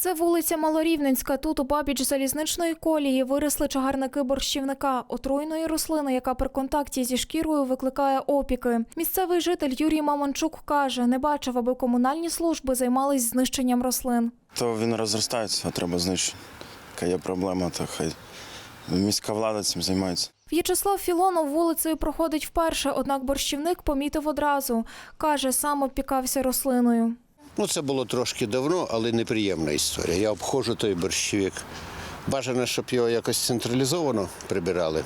Це вулиця Малорівненська. Тут у бабіч залізничної колії виросли чагарники борщівника, отруйної рослини, яка при контакті зі шкірою викликає опіки. Місцевий житель Юрій Мамончук каже, не бачив, аби комунальні служби займались знищенням рослин. То він розростається, а треба знищити. Яка є проблема, то хай міська влада цим займається. В'ячеслав Філонов вулицею проходить вперше, однак борщівник помітив одразу. Каже, сам обпікався рослиною. Ну, це було трошки давно, але неприємна історія. Я обходжу той борщовик. Бажано, щоб його якось централізовано прибирали.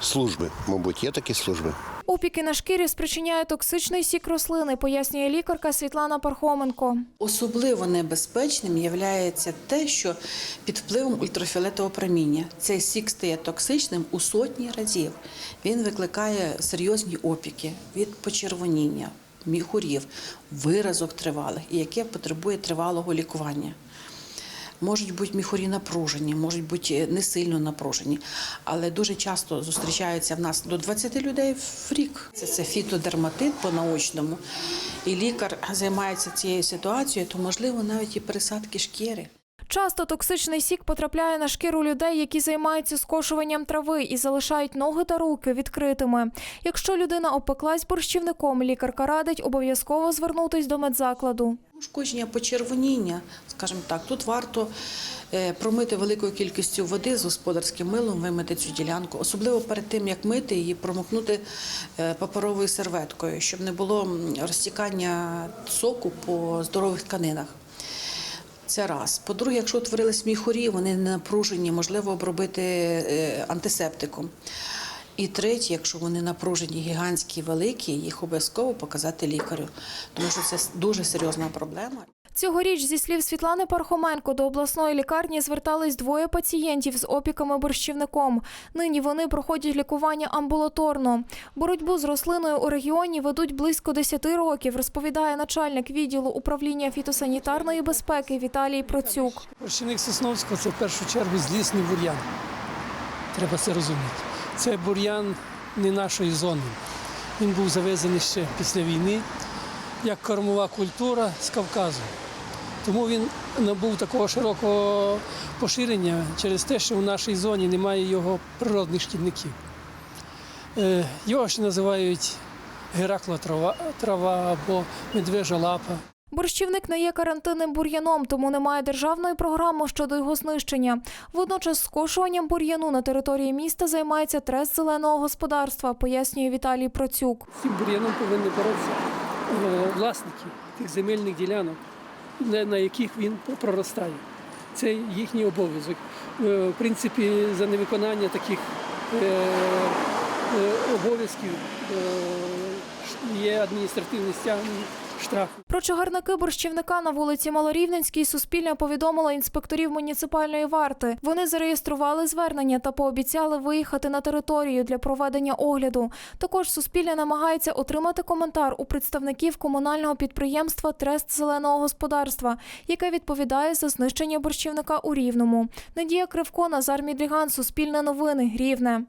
Служби, мабуть, є такі служби. Опіки на шкірі спричиняє токсичний сік рослини, пояснює лікарка Світлана Пархоменко. Особливо небезпечним є те, що під впливом ультрафіолетового проміння цей сік стає токсичним у сотні разів. Він викликає серйозні опіки від почервоніння, міхурів, виразок тривалих, і яке потребує тривалого лікування. Можуть бути міхурі напружені, можуть бути не сильно напружені, але дуже часто зустрічаються в нас до 20 людей в рік. Це, це фітодерматит по-научному. І лікар займається цією ситуацією, то можливо навіть і пересадки шкіри. Часто токсичний сік потрапляє на шкіру людей, які займаються скошуванням трави і залишають ноги та руки відкритими. Якщо людина опеклась борщівником, лікарка радить обов'язково звернутись до медзакладу. Ушкодження почервоніння, скажімо так, тут варто е, промити великою кількістю води з господарським милом, вимити цю ділянку, особливо перед тим, як мити її, промокнути е, паперовою серветкою, щоб не було розтікання соку по здорових тканинах. Це раз. По-друге, якщо утворились міхурі, вони не напружені, можливо обробити е, антисептиком. І третє, якщо вони напружені, гігантські, великі, їх обов'язково показати лікарю, тому що це дуже серйозна проблема. Цьогоріч, зі слів Світлани Пархоменко, до обласної лікарні звертались двоє пацієнтів з опіками борщівником. Нині вони проходять лікування амбулаторно. Боротьбу з рослиною у регіоні ведуть близько 10 років, розповідає начальник відділу управління фітосанітарної безпеки Віталій Процюк. Борщівник Сосновського це в першу чергу злісний бур'ян. Треба це розуміти. Це бур'ян не нашої зони. Він був завезений ще після війни як кормова культура з Кавказу. Тому він набув такого широкого поширення через те, що в нашій зоні немає його природних шкідників. Е, Його ще називають Геракло трава, трава або медвежа лапа. Борщівник не є карантинним бур'яном, тому немає державної програми щодо його знищення. Водночас скошуванням бур'яну на території міста займається трест зеленого господарства, пояснює Віталій Процюк. Цим бур'яном повинні боротися е, власники тих земельних ділянок, на яких він проростає. Це їхній обов'язок. Е, В принципі, за невиконання таких е, е, обов'язків є адміністративне стягнення штрафи. Про чагарники борщівника на вулиці Малорівненській Суспільне повідомило інспекторів муніципальної варти. Вони зареєстрували звернення та пообіцяли виїхати на територію для проведення огляду. Також Суспільне намагається отримати коментар у представників комунального підприємства Трест зеленого господарства, яке відповідає за знищення борщівника у Рівному. Надія Кривко, Назар Мідріган, Суспільне новини, Рівне.